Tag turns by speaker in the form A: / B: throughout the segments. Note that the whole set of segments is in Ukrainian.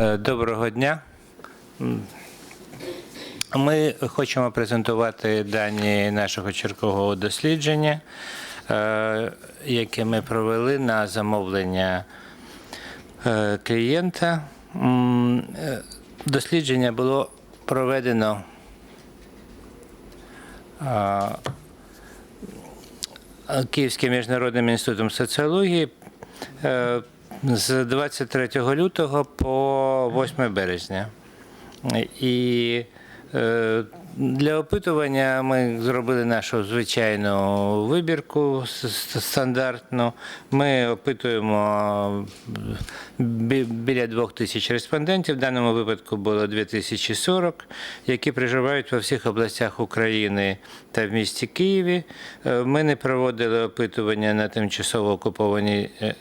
A: Е, Доброго дня. Ми хочемо презентувати дані нашого чергового дослідження, е, яке ми провели на замовлення е, клієнта. Дослідження було проведено Київським міжнародним інститутом соціології з 23 лютого по 8 березня. І е, для опитування ми зробили нашу звичайну вибірку стандартну. Ми опитуємо біля двох тисяч респондентів. В даному випадку було 2040, які проживають во всіх областях України та в місті Києві. Е, Ми не проводили опитування на тимчасово окупованій е,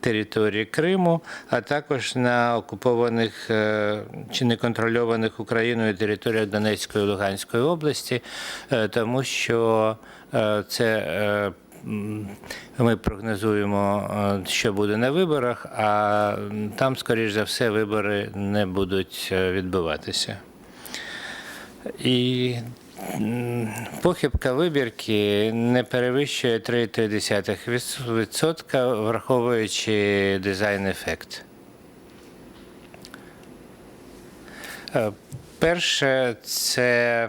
A: території Криму, а також на окупованих е, чи неконтрольованих Україною територіях Донецької і Луганської області, е, тому що е, це е, ми прогнозуємо, що буде на виборах, а там, скоріш за все, вибори не будуть відбуватися. І похибка вибірки не перевищує 3,3%, враховуючи дизайн-ефект. Перше, це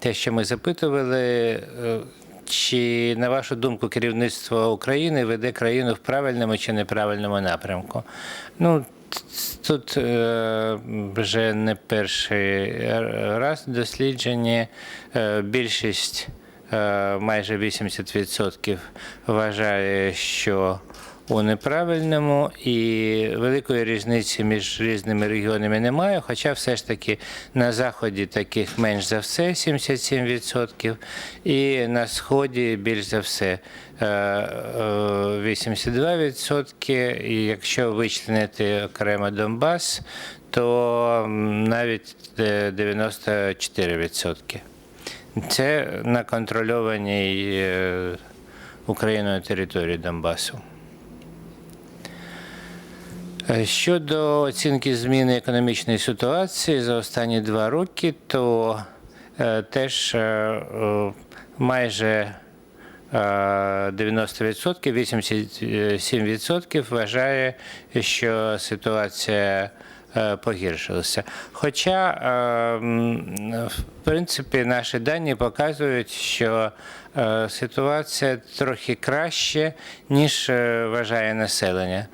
A: те, що ми запитували, е, чи, на вашу думку, керівництво України веде країну в правильному чи неправильному напрямку. Ну, тут е, вже не перший раз дослідження. Е, Більшість, майже 80% вважає, що у неправильному і великої різниці між різними регіонами немає. Хоча все ж таки на заході таких менш за все 77%, і на сході більш за все е, е, 82%. І якщо вичленити окремо Донбас, то навіть е, 94%. Це на контрольованій е, Україною території Донбасу. Е, Щодо оцінки зміни економічної ситуації за останні два роки, то е, теж е, майже е, 90%, 87% вважає, що ситуація е, погіршилася. Хоча, е, в принципі, наші дані показують, що е, ситуація трохи краще, ніж вважає населення.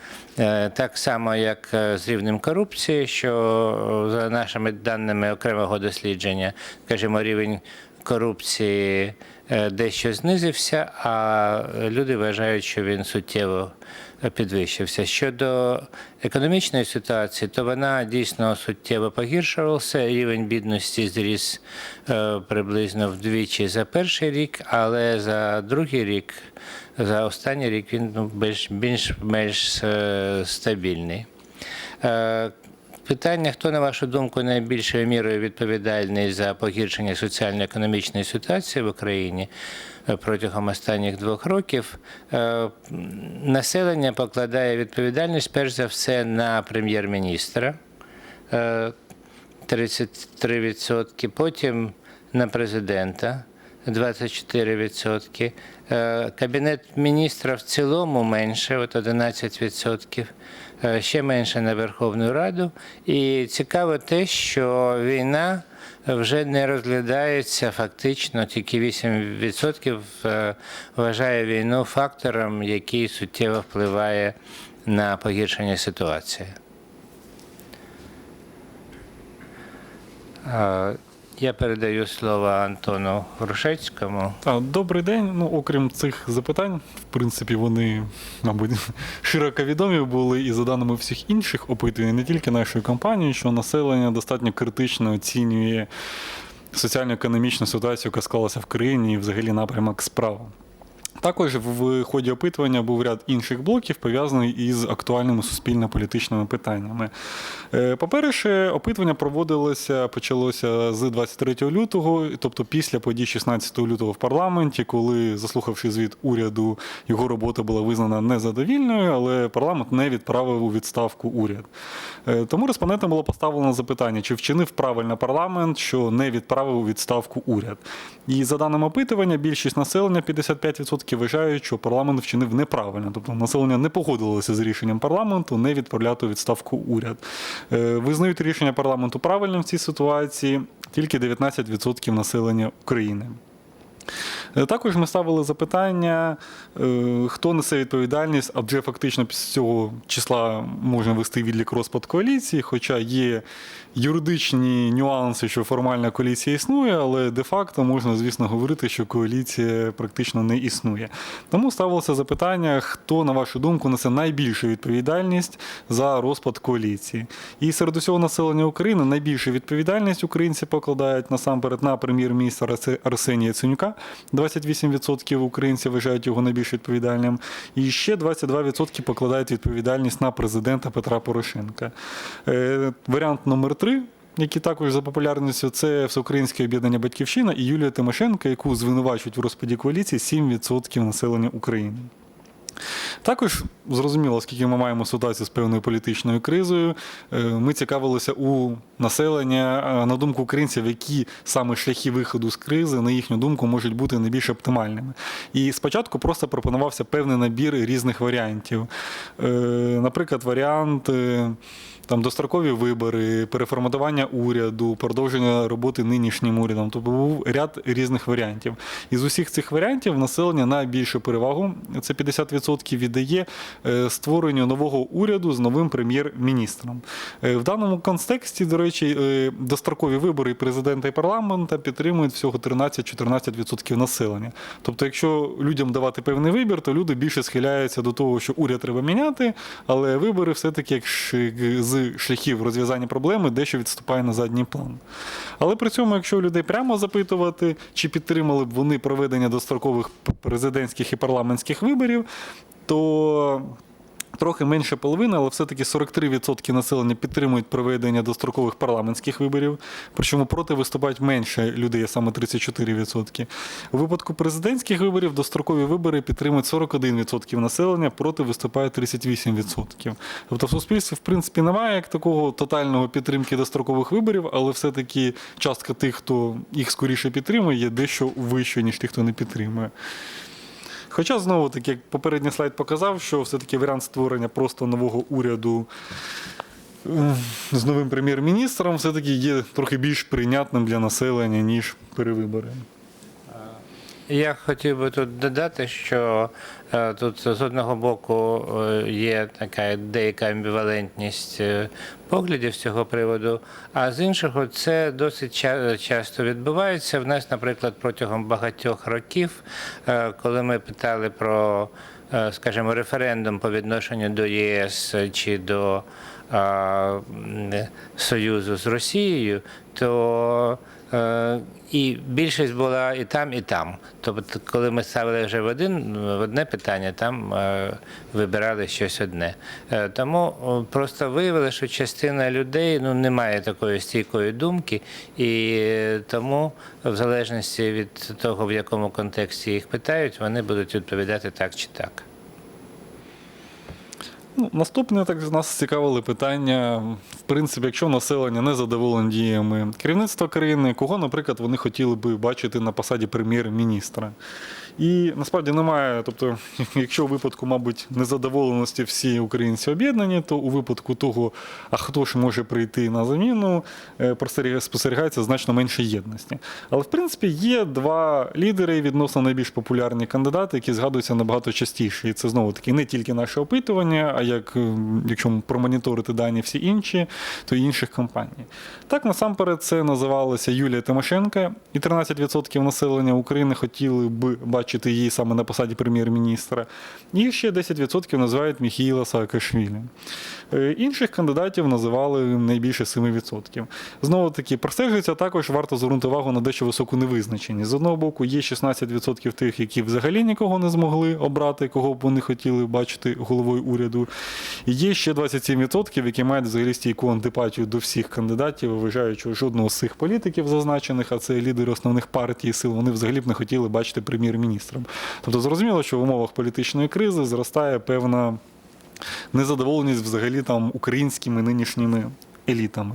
A: Так само, як з рівнем корупції, що за нашими даними окремого дослідження, скажімо, рівень корупції дещо знизився, а люди вважають, що він суттєво підвищився. Щодо економічної ситуації, то вона дійсно суттєво погіршувалася. Рівень бідності зріс е, приблизно вдвічі за перший рік, але за другий рік, за останній рік він ну, більш- більш-менш е, стабільний. Е, Питання, хто, на вашу думку, найбільшою мірою відповідальний за погіршення соціально-економічної ситуації в Україні протягом останніх двох років, Е, населення покладає відповідальність перш за все на прем'єр-міністра. е, 33%, потім на президента 24%. Е, Кабінет міністра в цілому менше, от 11%, Е, ще менше на Верховну Раду. І цікаво те, що війна вже не розглядається фактично, тільки 8% е, вважає війну фактором, який суттєво впливає на погіршення ситуації. Я передаю слово Антону Грушецькому.
B: А, Добрий день. Ну, окрім цих запитань, в принципі, вони, мабуть, широко відомі були і за даними всіх інших опитувань, не тільки нашої компанії, що населення достатньо критично оцінює соціально-економічну ситуацію, яка склалася в країні, і взагалі напрямок справа. Також в ході опитування був ряд інших блоків, пов'язаних із актуальними суспільно-політичними питаннями. Е, По-перше, опитування проводилося, почалося з 23 лютого, тобто після подій 16 лютого в парламенті, коли, заслухавши звіт уряду, його робота була визнана незадовільною, але парламент не відправив у відставку уряд. Е, Тому респондентам було поставлено запитання, чи вчинив правильно парламент, що не відправив у відставку уряд. І за даними опитування, більшість населення 55% вважають, що парламент вчинив неправильно. Тобто населення не погодилося з рішенням парламенту не відправляти у відставку уряд. Е, Визнають рішення парламенту правильним в цій ситуації тільки 19% населення України. Е, Також ми ставили запитання, е, хто несе відповідальність, адже фактично після цього числа можна вести відлік розпад коаліції, хоча є юридичні нюанси, що формальна коаліція існує, але де-факто можна, звісно, говорити, що коаліція практично не існує. Тому ставилося запитання, хто, на вашу думку, несе найбільшу відповідальність за розпад коаліції. І серед усього населення України найбільшу відповідальність українці покладають насамперед на прем'єр-міністра Арсе- Арсенія Яценюка. 28% українців вважають його найбільш відповідальним. І ще 22% покладають відповідальність на президента Петра Порошенка. Е, варіант номер три. Які також за популярністю це всеукраїнське об'єднання Батьківщина і Юлія Тимошенко, яку звинувачують в розпаді коаліції 7% населення України. Також зрозуміло, оскільки ми маємо ситуацію з певною політичною кризою, е, ми цікавилися у населення, е, на думку українців, які саме шляхи виходу з кризи, на їхню думку, можуть бути найбільш оптимальними. І спочатку просто пропонувався певний набір різних варіантів. Е, Наприклад, варіант. Там дострокові вибори, переформатування уряду, продовження роботи нинішнім урядом. Тобто був ряд різних варіантів. І з усіх цих варіантів населення найбільшу перевагу, це 50% віддає е, створенню нового уряду з новим прем'єр-міністром. Е, В даному контексті, до речі, е, дострокові вибори президента і парламента підтримують всього 13-14% населення. Тобто, якщо людям давати певний вибір, то люди більше схиляються до того, що уряд треба міняти, але вибори все-таки як ш- шляхів розв'язання проблеми дещо відступає на задній план. Але при цьому, якщо людей прямо запитувати, чи підтримали б вони проведення дострокових президентських і парламентських виборів, то Трохи менше половини, але все-таки 43% населення підтримують проведення дострокових парламентських виборів. Причому проти виступають менше людей, саме 34%. У випадку президентських виборів дострокові вибори підтримують 41% населення, проти виступає 38%. Тобто в суспільстві, в принципі, немає як такого тотального підтримки дострокових виборів, але все-таки частка тих, хто їх скоріше підтримує, є дещо вищою, ніж тих, хто не підтримує. Хоча, знову таки, як попередній слайд показав, що все-таки варіант створення просто нового уряду е, з новим прем'єр-міністром все-таки є трохи більш прийнятним для населення, ніж перевибори.
A: Я хотів би тут додати, що е, тут з одного боку е, є така деяка амбівалентність е, поглядів з цього приводу, а з іншого це досить ча- часто відбувається. В нас, наприклад, протягом багатьох років, коли ми питали про, скажімо, референдум по відношенню до єС чи до Союзу з Росією, то І більшість була і там, і там. Тобто, коли ми ставили вже в один в одне питання, там е, вибирали щось одне. Е, Тому просто виявили, що частина людей ну, не має такої стійкої думки, і е, тому, в залежності від того, в якому контексті їх питають, вони будуть відповідати так чи так.
B: Ну, наступне так нас цікавили питання. В принципі, якщо населення не задоволено діями керівництва країни, кого, наприклад, вони хотіли би бачити на посаді прем'єр-міністра. І насправді немає, тобто, якщо у випадку, мабуть, незадоволеності всі українці об'єднані, то у випадку того, а хто ж може прийти на заміну, е, спостерігається значно менше єдності. Але в принципі є два лідери відносно найбільш популярні кандидати, які згадуються набагато частіше. І це знову таки не тільки наше опитування, а як е, якщо промоніторити дані всі інші, то й інших компаній. Так насамперед це називалося Юлія Тимошенко, і 13% населення України хотіли б бачити бачити її саме на посаді прем'єр-міністра. І ще 10% називають Міхіїла Саакашвілі. Е, Інших кандидатів називали не більше 7%. Знову таки, простежується також варто звернути увагу на дещо високу невизначеність. З одного боку, є 16% тих, які взагалі нікого не змогли обрати, кого б вони хотіли бачити головою уряду. І є ще 27%, які мають взагалі стійку антипатію до всіх кандидатів, вважають, що жодного з цих політиків зазначених, а це лідери основних партій і сил, вони взагалі б не хотіли бачити прем'єр-міністром. Тобто зрозуміло, що в умовах політичної кризи зростає певна незадоволеність взагалі там українськими нинішніми елітами.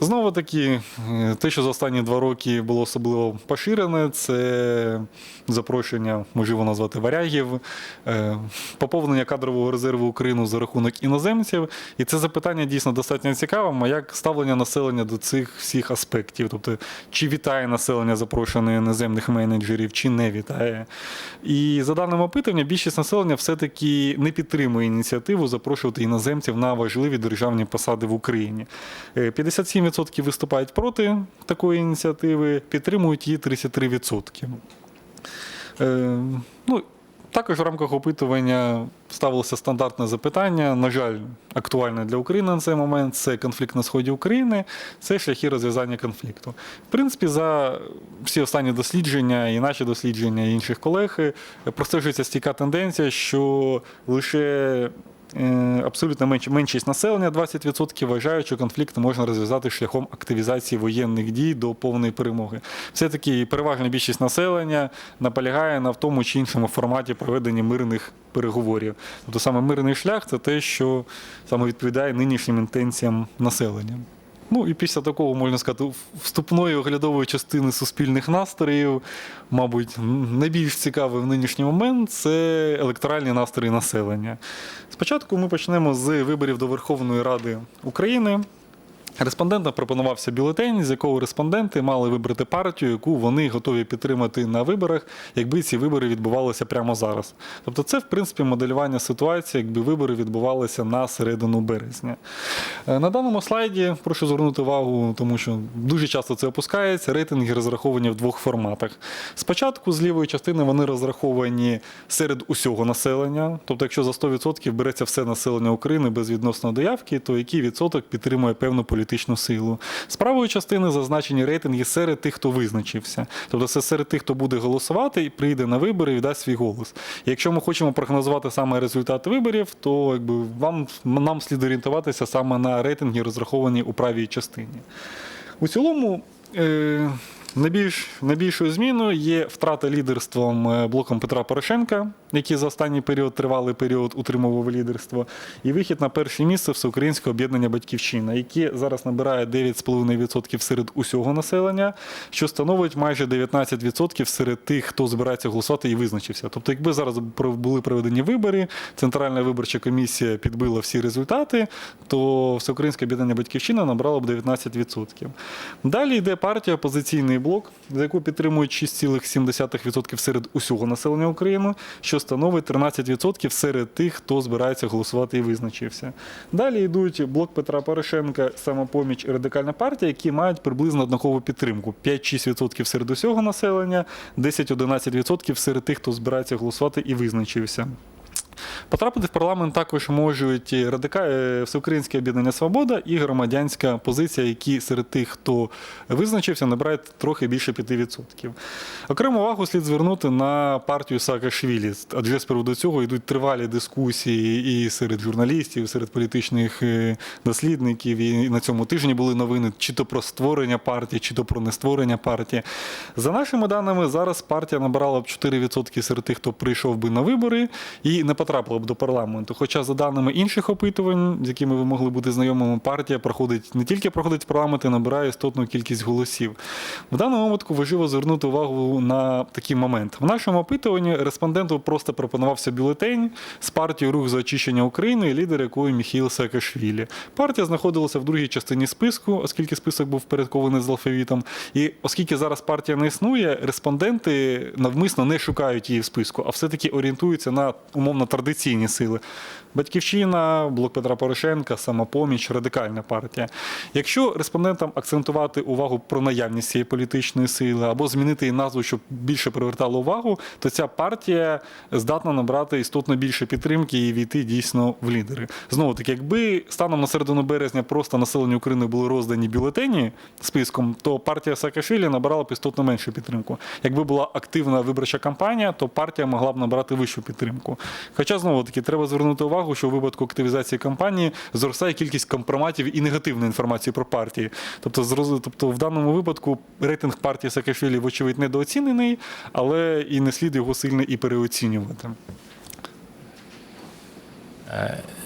B: Знову таки, е, те, що за останні два роки було особливо поширене, це запрошення, можливо назвати варягів, е, поповнення кадрового резерву України за рахунок іноземців. І це запитання дійсно достатньо цікаве, як ставлення населення до цих всіх аспектів. Тобто, чи вітає населення запрошене іноземних менеджерів, чи не вітає. І за даним опитуванням, більшість населення все-таки не підтримує ініціативу запрошувати іноземців на важливі державні посади в Україні. Е, 57 38% виступають проти такої ініціативи, підтримують її 33%. Е, ну, Також в рамках опитування ставилося стандартне запитання. На жаль, актуальне для України на цей момент це конфлікт на сході України, це шляхи розв'язання конфлікту. В принципі, за всі останні дослідження, і наші дослідження, і інших колег, е, простежується стійка тенденція, що лише е, абсолютно менш, меншість населення, 20%, вважають, що конфлікт можна розв'язати шляхом активізації воєнних дій до повної перемоги. Все-таки переважна більшість населення наполягає на в тому чи іншому форматі проведення мирних переговорів. Тобто саме мирний шлях це те, що саме відповідає нинішнім інтенціям населення. Ну і після такого, можна сказати, вступної оглядової частини суспільних настроїв, мабуть, найбільш цікавий в нинішній момент це електоральні настрої населення. Спочатку ми почнемо з виборів до Верховної Ради України. Респондентам пропонувався бюлетень, з якого респонденти мали вибрати партію, яку вони готові підтримати на виборах, якби ці вибори відбувалися прямо зараз. Тобто, це, в принципі, моделювання ситуації, якби вибори відбувалися на середину березня. Е, На даному слайді прошу звернути увагу, тому що дуже часто це опускається. Рейтинги розраховані в двох форматах. Спочатку з лівої частини вони розраховані серед усього населення. Тобто, якщо за 100% береться все населення України без відносно до явки, то який відсоток підтримує певну політичну силу. З правої частини зазначені рейтинги серед тих, хто визначився. Тобто це серед тих, хто буде голосувати і прийде на вибори і дасть свій голос. І якщо ми хочемо прогнозувати саме результати виборів, то якби вам нам слід орієнтуватися саме на рейтинги, розраховані у правій частині. У цілому. Е- Найбільш, найбільшою зміною є втрата лідерством е, блоком Петра Порошенка, який за останній період, тривалий період утримував лідерство, і вихід на перше місце Всеукраїнського об'єднання Батьківщина, яке зараз набирає 9,5% серед усього населення, що становить майже 19% серед тих, хто збирається голосувати і визначився. Тобто, якби зараз були проведені вибори, Центральна виборча комісія підбила всі результати, то Всеукраїнське об'єднання Батьківщина набрало б 19%. Далі йде партія опозиційний блок, за яку підтримують 6,7% серед усього населення України, що становить 13% серед тих, хто збирається голосувати і визначився. Далі йдуть блок Петра Порошенка, самопоміч і радикальна партія, які мають приблизно однакову підтримку: 5-6% серед усього населення, 10-11% серед тих, хто збирається голосувати і визначився. Потрапити в парламент також можуть радика... е, Всеукраїнське об'єднання Свобода і громадянська позиція, які серед тих, хто визначився, набирають трохи більше 5%. Окрему увагу слід звернути на партію Саакашвілі, адже з приводу цього йдуть тривалі дискусії і серед журналістів, і серед політичних е, дослідників. І на цьому тижні були новини чи то про створення партії, чи то про нестворення партії. За нашими даними, зараз партія набирала б 4% серед тих, хто прийшов би на вибори, і не потрапила б до парламенту. Хоча, за даними інших опитувань, з якими ви могли бути знайомими, партія проходить не тільки проходить парламент, і набирає істотну кількість голосів. В даному випадку важливо звернути увагу на такий момент. В нашому опитуванні респонденту просто пропонувався бюлетень з партією Рух за очищення України, лідер якої Міхіл Саакашвілі. Партія знаходилася в другій частині списку, оскільки список був впорядкований з алфавітом. І оскільки зараз партія не існує, респонденти навмисно не шукають її в списку, а все-таки орієнтуються на умовно традиційні сили. Батьківщина, блок Петра Порошенка, самопоміч, радикальна партія. Якщо респондентам акцентувати увагу про наявність цієї політичної сили або змінити її назву, щоб більше привертало увагу, то ця партія здатна набрати істотно більше підтримки і війти дійсно в лідери. Знову таки, якби станом на середину березня просто населенню України були роздані бюлетені списком, то партія Саакашвілі набирала б істотно меншу підтримку. Якби була активна виборча кампанія, то партія могла б набрати вищу підтримку. Хоча знову таки треба звернути увагу, що у випадку активізації кампанії зростає кількість компроматів і негативної інформації про партії. Тобто, тобто в даному випадку рейтинг партії Саакашвілі, вочевидь, недооцінений, але і не слід його сильно і переоцінювати.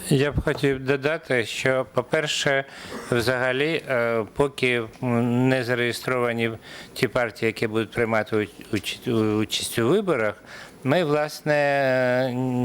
A: Я б хотів додати, що, по-перше, взагалі, е, поки не зареєстровані ті партії, які будуть приймати уч- уч- участь у виборах, ми, власне,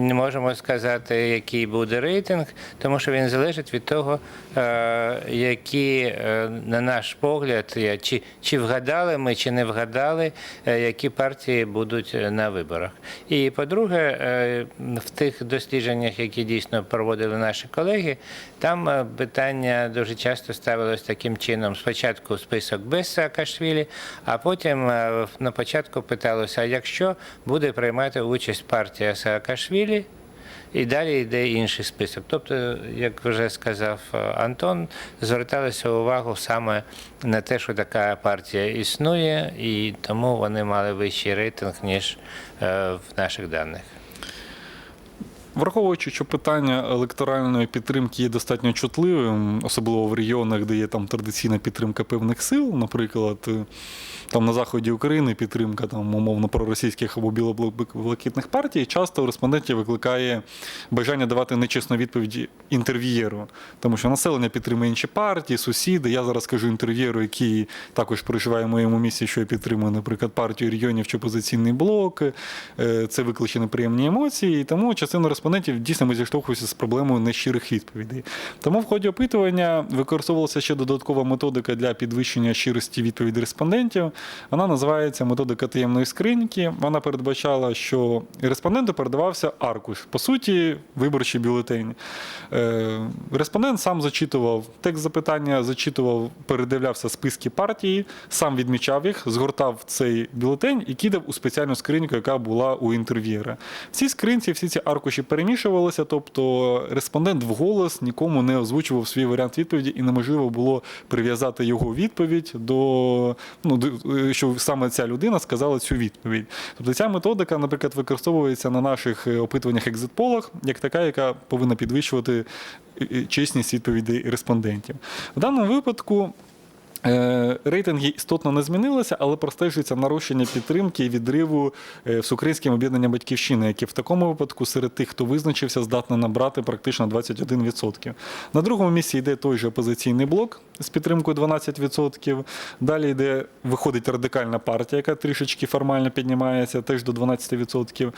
A: не можемо сказати, який буде рейтинг, тому що він залежить від того, е, які, е, на наш погляд, чи, чи вгадали ми, чи не вгадали, е, які партії будуть на виборах. І по-друге, в тих дослідженнях, які дійсно проводили наші колеги, там питання дуже часто ставилось таким чином: спочатку список без Саакашвілі, а потім на початку питалося, а якщо буде приймати участь партія Саакашвілі, і далі йде інший список. Тобто, як вже сказав е, Антон, зверталися увагу саме на те, що така партія існує, і тому вони мали вищий рейтинг, ніж е, в наших даних.
B: Враховуючи, що питання електоральної підтримки є достатньо чутливим, особливо в регіонах, де є там традиційна підтримка певних сил, наприклад, там на заході України підтримка там умовно проросійських або білоблакитних партій, часто у респондентів викликає бажання давати нечесну відповідь інтерв'єру, тому що населення підтримує інші партії, сусіди. Я зараз кажу інтерв'єру, який також проживає в моєму місті, що я підтримую, наприклад, партію регіонів чи опозиційний блок. Е, Це викличе неприємні емоції, і тому частина респондентів дійсно ми зіштовхуємося з проблемою нещирих відповідей. Тому в ході опитування використовувалася ще додаткова методика для підвищення щирості відповідей респондентів. Вона називається методика таємної скриньки. Вона передбачала, що респонденту передавався аркуш, по суті, виборчий бюлетень. Е, Респондент сам зачитував текст запитання, зачитував, передивлявся списки партії, сам відмічав їх, згортав цей бюлетень і кидав у спеціальну скриньку, яка була у інтерв'єра. В цій скринці всі ці аркуші перемішувалися, тобто респондент вголос нікому не озвучував свій варіант відповіді, і неможливо було прив'язати його відповідь до ну, що саме ця людина сказала цю відповідь. Тобто ця методика, наприклад, використовується на наших е, опитуваннях екзитполах, як така, яка повинна підвищувати е, е, чесність відповідей респондентів. В даному випадку. Е, Рейтинги істотно не змінилися, але простежується нарощення підтримки і відриву е, з українським об'єднанням батьківщини, яке в такому випадку серед тих, хто визначився, здатне набрати практично 21%. На другому місці йде той же опозиційний блок з підтримкою 12%. Далі йде виходить радикальна партія, яка трішечки формально піднімається, теж до 12%.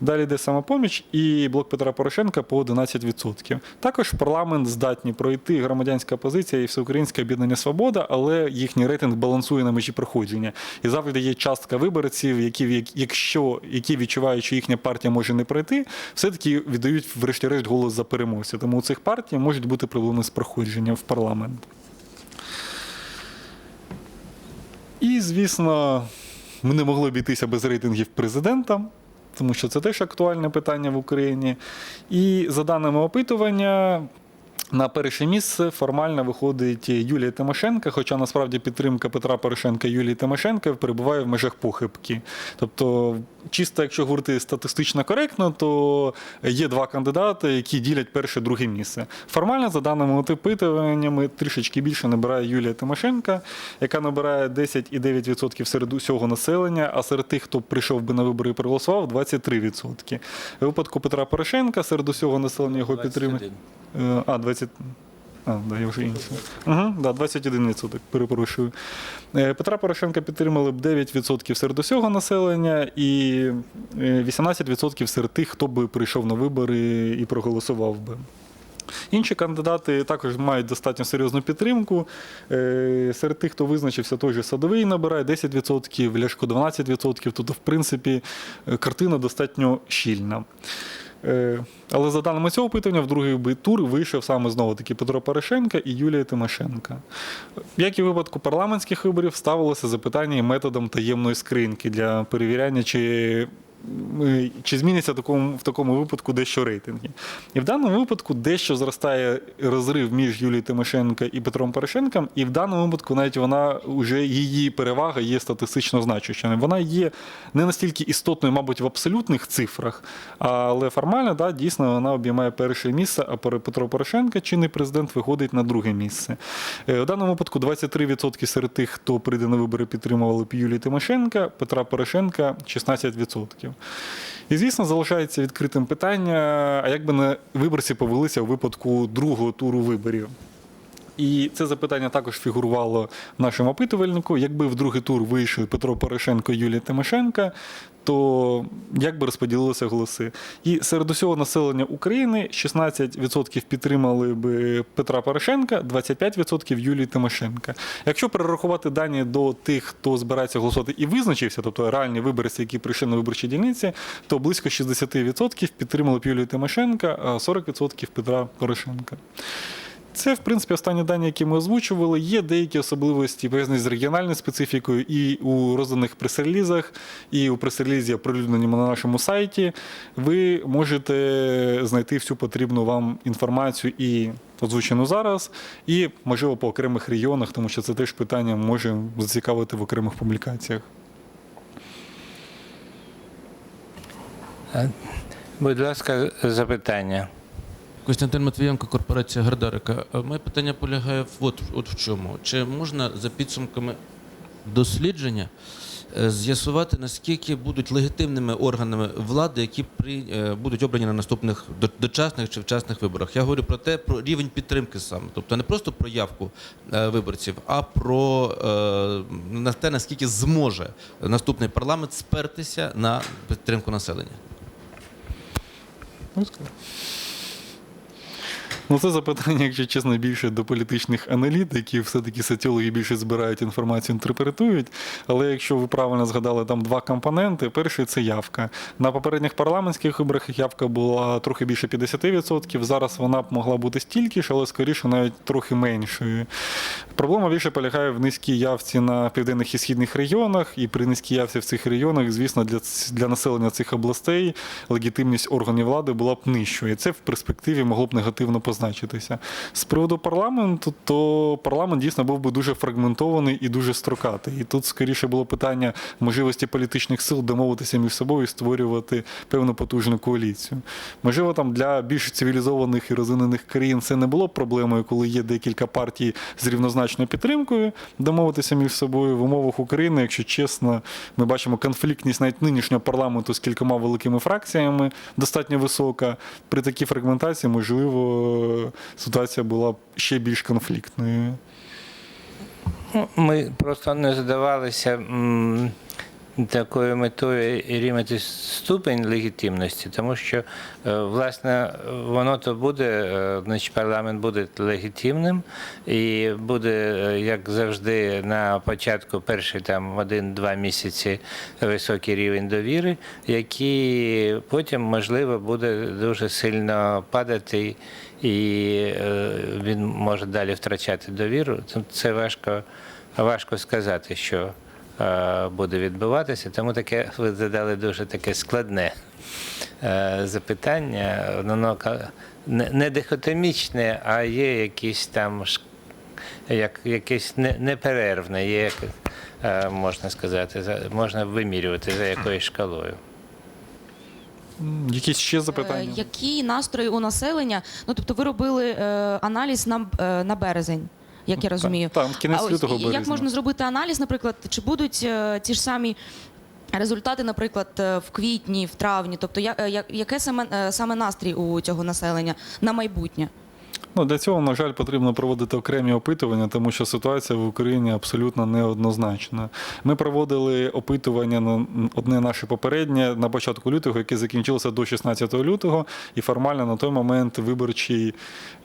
B: Далі йде самопоміч і блок Петра Порошенка по 11%. Також парламент здатні пройти громадянська позиція і всеукраїнське об'єднання Свобода, але їхній рейтинг балансує на межі проходження. І завжди є частка виборців, які, якщо які відчувають, що їхня партія може не пройти, все-таки віддають, врешті-решт, голос за переможця. Тому у цих партій можуть бути проблеми з проходженням в парламент. І, звісно, ми не могли обійтися без рейтингів президента, тому що це теж актуальне питання в Україні. І за даними опитування. На перше місце формально виходить Юлія Тимошенко, хоча насправді підтримка Петра Порошенка і Юлії Тимошенко перебуває в межах похибки. Тобто, чисто якщо говорити статистично коректно, то є два кандидати, які ділять перше друге місце. Формально, за даними опитуваннями, трішечки більше набирає Юлія Тимошенко, яка набирає 10,9% серед усього населення, а серед тих, хто прийшов би на вибори і проголосував, 23%. У випадку Петра Порошенка серед усього населення його підтримує. Е, А, 20. А, да, я вже інше. Угу, да, 21%, перепрошую. Е, Петра Порошенка підтримали б 9% серед усього населення і е, 18% серед тих, хто би прийшов на вибори і проголосував би. Інші кандидати також мають достатньо серйозну підтримку. Е, Серед тих, хто визначився, той же садовий набирає 10%, Ляшко 12%. Тобто, в принципі, е, картина достатньо щільна. Е, Але за даними цього питання, в другий тур вийшов саме знову таки Петро Порошенко і Юлія Тимошенко. Як і в випадку парламентських виборів, ставилося запитання методом таємної скриньки для перевіряння, чи, чи зміниться в такому, випадку дещо рейтинги. І в даному випадку дещо зростає розрив між Юлією Тимошенко і Петром Порошенком, і в даному випадку навіть вона вже її перевага є статистично значущою. Вона є не настільки істотною, мабуть, в абсолютних цифрах, але формально, да, дійсно, вона обіймає перше місце, а Петро Порошенко, чинний президент, виходить на друге місце. Е, У даному випадку 23% серед тих, хто прийде на вибори, підтримували б Юлію Тимошенка, Петра Порошенка 16%. І, звісно, залишається відкритим питання, а як би на виборці повелися у випадку другого туру виборів. І це запитання також фігурувало в нашому опитувальнику. Якби в другий тур вийшли Петро Порошенко і Юлія Тимошенка, то як би розподілилися голоси? І серед усього населення України 16% підтримали би Петра Порошенка, 25% Юлії Тимошенка. Якщо перерахувати дані до тих, хто збирається голосувати і визначився, тобто реальні виборці, які прийшли на виборчі дільниці, то близько 60% підтримали б Юлію Тимошенка, а 40% Петра Порошенка. Це, в принципі, останні дані, які ми озвучували. Є деякі особливості пов'язані з регіональною специфікою і у розданих прес-релізах, і у прес-релізі, оприлюдненому на нашому сайті. Ви можете знайти всю потрібну вам інформацію і озвучену зараз, і, можливо, по окремих регіонах, тому що це теж питання може зацікавити в окремих публікаціях.
A: Будь ласка, запитання.
C: Костянтин Матвієнко, корпорація Гардарика. Е, Моє питання полягає от, от в чому. Чи можна за підсумками дослідження е, з'ясувати, наскільки будуть легітимними органами влади, які при, е, будуть обрані на наступних дочасних чи вчасних виборах? Я говорю про те, про рівень підтримки саме. Тобто не просто про явку виборців, а про на те, наскільки зможе наступний парламент спертися на підтримку населення.
B: Ну. Це запитання, якщо чесно, більше до політичних аналітиків. Все-таки соціологи більше збирають інформацію, інтерпретують. Але якщо ви правильно згадали, там два компоненти. Перший це явка. На попередніх парламентських виборах явка була трохи більше 50%. Зараз вона б могла бути стільки ж, але скоріше навіть трохи меншою. Проблема більше полягає в низькій явці на південних і східних регіонах. І при низькій явці в цих регіонах, звісно, для, для населення цих областей легітимність органів влади була б нижчою. І це в перспективі могло б негативно позначитися. З приводу парламенту, то парламент дійсно був би дуже фрагментований і дуже строкатий. І тут скоріше було питання можливості політичних сил домовитися між собою і створювати певну потужну коаліцію. Можливо, там для більш цивілізованих і розвинених країн це не було проблемою, коли є декілька партій з рівнозначною підтримкою, домовитися між собою в умовах України, якщо чесно, ми бачимо конфліктність навіть нинішнього парламенту з кількома великими фракціями достатньо висока. При такій фрагментації, можливо, ситуація була ще більш конфліктною.
A: Ну, Ми просто не задавалися такою метою рівняти ступень легітимності, тому що, е, власне, воно то буде, е, значить, парламент буде легітимним і буде, е, як завжди, на початку перші там один-два місяці високий рівень довіри, який потім, можливо, буде дуже сильно падати. І він може далі втрачати довіру. Це- важко, важко сказати, що буде відбуватися. Тому таке ви задали дуже таке складне е, запитання. Воно не, не дихотомічне, а є якісь там як, якесь не, неперервне, є, як, е, можна сказати, за, можна вимірювати за якоюсь шкалою.
B: Якісь ще
D: Е,
B: запитання?
D: Які настрої у населення? Ну тобто, ви робили е, аналіз на, е, на березень, як я розумію.
B: Там, кінець
D: А
B: лютого
D: і як можна зробити аналіз, наприклад, чи будуть е, ті ж самі результати, наприклад, е, в квітні, в травні? Тобто, я, е, я- яке саме, саме настрій у цього населення на майбутнє?
B: Ну, для цього, на жаль, потрібно проводити окремі опитування, тому що ситуація в Україні абсолютно неоднозначна. Ми проводили опитування на одне наше попереднє на початку лютого, яке закінчилося до 16 лютого, і формально на той момент виборчий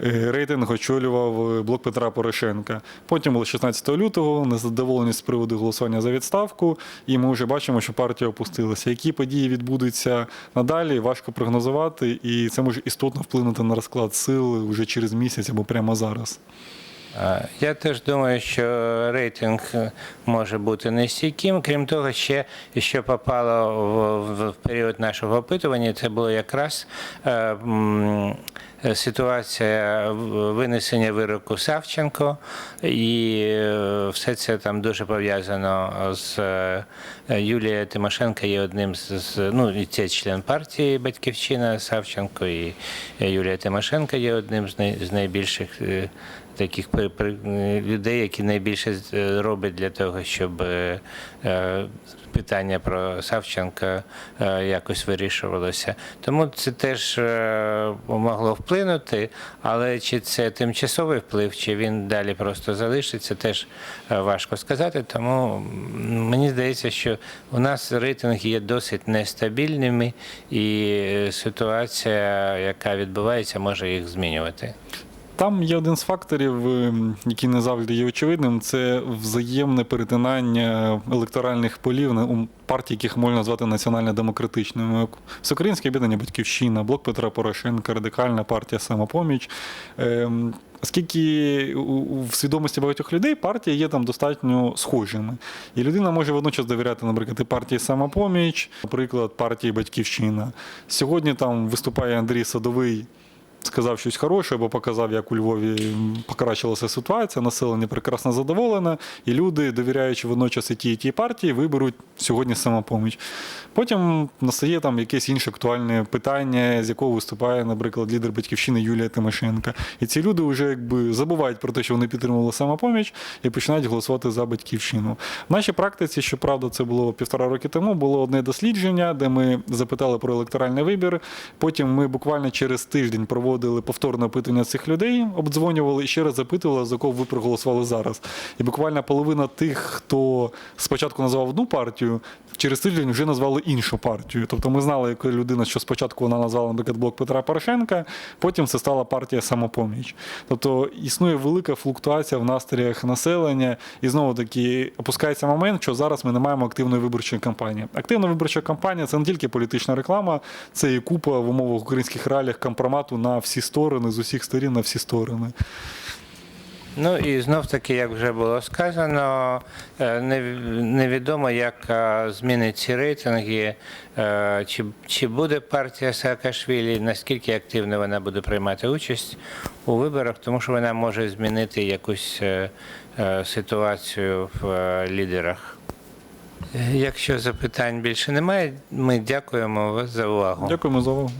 B: е, рейтинг очолював е, блок Петра Порошенка. Потім було 16 лютого, незадоволеність з приводу голосування за відставку, і ми вже бачимо, що партія опустилася. Які події відбудуться надалі, важко прогнозувати, і це може істотно вплинути на розклад сил вже через місяць або прямо зараз.
A: Е, Я теж думаю, що рейтинг е, може бути нестійким. Крім того, ще що попало в, в, період нашого опитування, це було якраз е, ситуація винесення вироку Савченко, і е, все це там дуже пов'язано з Юлія Тимошенко є одним з, ну і це член партії Батьківщина Савченко, і Юлія Тимошенко є одним з найбільших. Таких е, людей, які найбільше е, роблять для того, щоб е, питання про Савченка якось вирішувалося. Тому це теж могло вплинути, але чи це тимчасовий вплив, чи він далі просто залишиться, теж важко сказати. Тому мені здається, що у нас рейтинги є досить нестабільними, і ситуація, яка відбувається, може їх змінювати.
B: Там є один з факторів, ем, який не завжди є очевидним, це взаємне перетинання електоральних полів у партій, яких можна назвати національно-демократичними. Всеукраїнське об'єднання Батьківщина, Блок Петра Порошенка, Радикальна партія Самопоміч. Ем, Оскільки в свідомості багатьох людей партії є там достатньо схожими. І людина може водночас довіряти, наприклад, партії Самопоміч, наприклад, партії Батьківщина. Сьогодні там виступає Андрій Садовий сказав щось хороше, або показав, як у Львові покращилася ситуація, населення прекрасно задоволене, і люди, довіряючи водночас і тій, і тій партії, виберуть сьогодні самопоміч. Потім настає там якесь інше актуальне питання, з якого виступає, наприклад, лідер батьківщини Юлія Тимошенка. І ці люди вже якби забувають про те, що вони підтримували самопоміч, і починають голосувати за батьківщину. В нашій практиці, щоправда, це було півтора роки тому, було одне дослідження, де ми запитали про електоральний вибір. Потім ми буквально через тиждень проводили повторне опитування цих людей, обдзвонювали і ще раз запитували, за кого ви проголосували зараз. І буквально половина тих, хто спочатку назвав одну партію, через тиждень вже назвали іншу партію. Тобто ми знали, яка людина, що спочатку вона назвала, наприклад, блок Петра Порошенка, потім це стала партія самопоміч. Тобто існує велика флуктуація в настроях населення, і знову таки опускається момент, що зараз ми не маємо активної виборчої кампанії. Активна виборча кампанія це не тільки політична реклама, це і купа в умовах українських реаліях компромату на всі сторони, з усіх сторін на всі сторони.
A: Ну і знов таки, як вже було сказано, е, нев- невідомо, як е, змінить ці рейтинги, е, чи, чи буде партія Саакашвілі, наскільки активно вона буде приймати участь у виборах, тому що вона може змінити якусь ситуацію в лідерах. Якщо запитань більше немає, ми дякуємо вас за увагу.
B: Дякуємо за увагу.